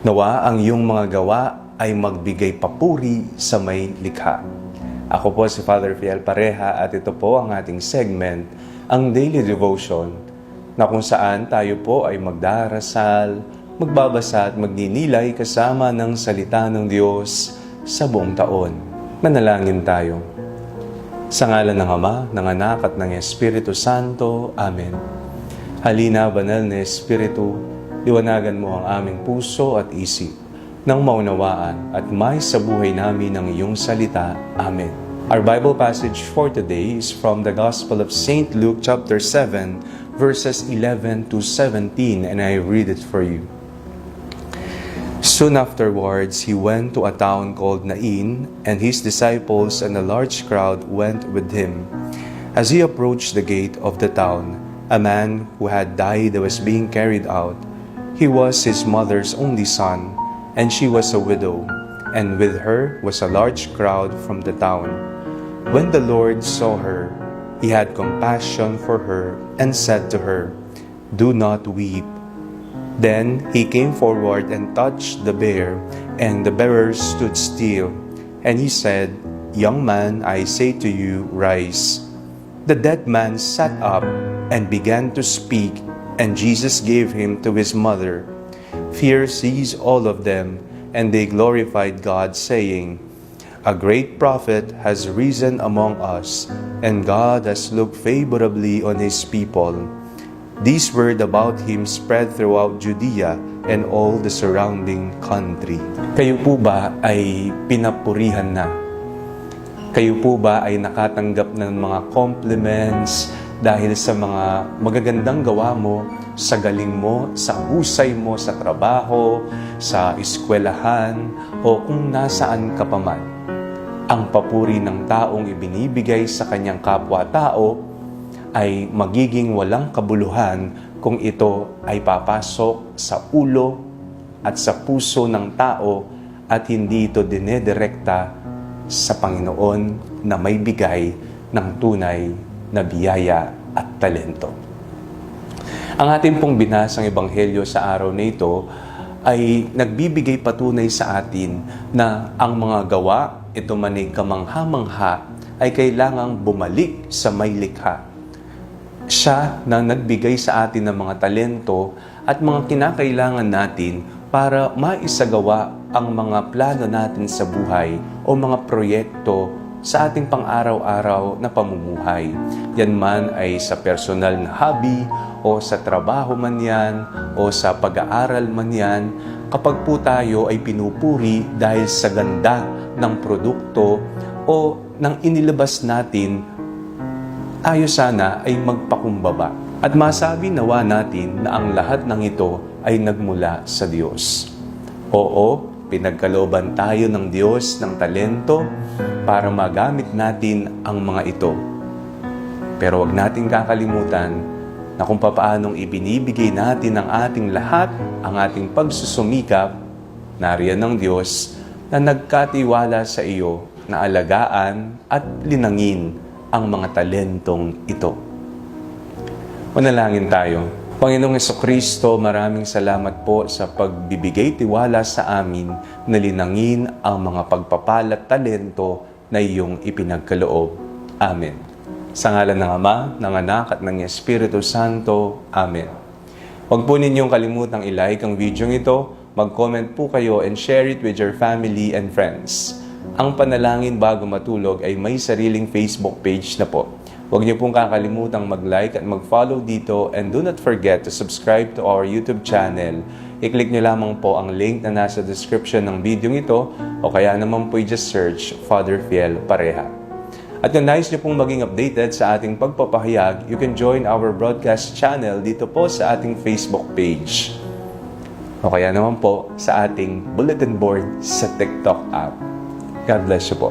Nawa ang iyong mga gawa ay magbigay papuri sa may likha. Ako po si Father Fiel Pareha at ito po ang ating segment, ang Daily Devotion, na kung saan tayo po ay magdarasal, magbabasa at magninilay kasama ng salita ng Diyos sa buong taon. Manalangin tayo. Sa ngalan ng Ama, ng Anak at ng Espiritu Santo. Amen. Halina, banal na Espiritu, liwanagan mo ang aming puso at isip nang maunawaan at may sa buhay namin ang iyong salita. Amen. Our Bible passage for today is from the Gospel of St. Luke chapter 7 verses 11 to 17 and I read it for you. Soon afterwards, he went to a town called Nain, and his disciples and a large crowd went with him. As he approached the gate of the town, a man who had died was being carried out. He was his mother's only son, and she was a widow, and with her was a large crowd from the town. When the Lord saw her, he had compassion for her and said to her, Do not weep. Then he came forward and touched the bear, and the bearer stood still. And he said, Young man, I say to you, rise. The dead man sat up and began to speak, and Jesus gave him to his mother. Fear seized all of them, and they glorified God, saying, A great prophet has risen among us, and God has looked favorably on his people. This word about him spread throughout Judea and all the surrounding country. Kayo po ba ay pinapurihan na? Kayo po ba ay nakatanggap ng mga compliments dahil sa mga magagandang gawa mo, sa galing mo, sa husay mo sa trabaho, sa eskwelahan, o kung nasaan ka pa man? Ang papuri ng taong ibinibigay sa kanyang kapwa-tao ay magiging walang kabuluhan kung ito ay papasok sa ulo at sa puso ng tao at hindi ito dinedirekta sa Panginoon na may bigay ng tunay na biyaya at talento. Ang ating pong binasang ebanghelyo sa araw na ito ay nagbibigay patunay sa atin na ang mga gawa, ito man ay kamangha-mangha, ay kailangang bumalik sa may likha siya na nagbigay sa atin ng mga talento at mga kinakailangan natin para maisagawa ang mga plano natin sa buhay o mga proyekto sa ating pang-araw-araw na pamumuhay. Yan man ay sa personal na hobby o sa trabaho man yan o sa pag-aaral man yan, kapag po tayo ay pinupuri dahil sa ganda ng produkto o ng inilabas natin tayo sana ay magpakumbaba at masabi nawa natin na ang lahat ng ito ay nagmula sa Diyos. Oo, pinagkalooban tayo ng Diyos ng talento para magamit natin ang mga ito. Pero wag nating kakalimutan na kung papaanong ibinibigay natin ang ating lahat, ang ating pagsusumikap, nariyan ng Diyos na nagkatiwala sa iyo na alagaan at linangin ang mga talentong ito. Manalangin tayo. Panginoong Kristo, maraming salamat po sa pagbibigay tiwala sa amin na linangin ang mga pagpapalat talento na iyong ipinagkaloob. Amen. Sa ngalan ng Ama, ng Anak at ng Espiritu Santo. Amen. Huwag po ninyong kalimutang ilike ang video ito, mag-comment po kayo and share it with your family and friends. Ang panalangin bago matulog ay may sariling Facebook page na po. Huwag niyo pong kakalimutang mag-like at mag-follow dito and do not forget to subscribe to our YouTube channel. I-click niyo lamang po ang link na nasa description ng video ito o kaya naman po i-just search Father Fiel Pareha. At kung nais niyo pong maging updated sa ating pagpapahayag, you can join our broadcast channel dito po sa ating Facebook page. O kaya naman po sa ating bulletin board sa TikTok app. God bless you po.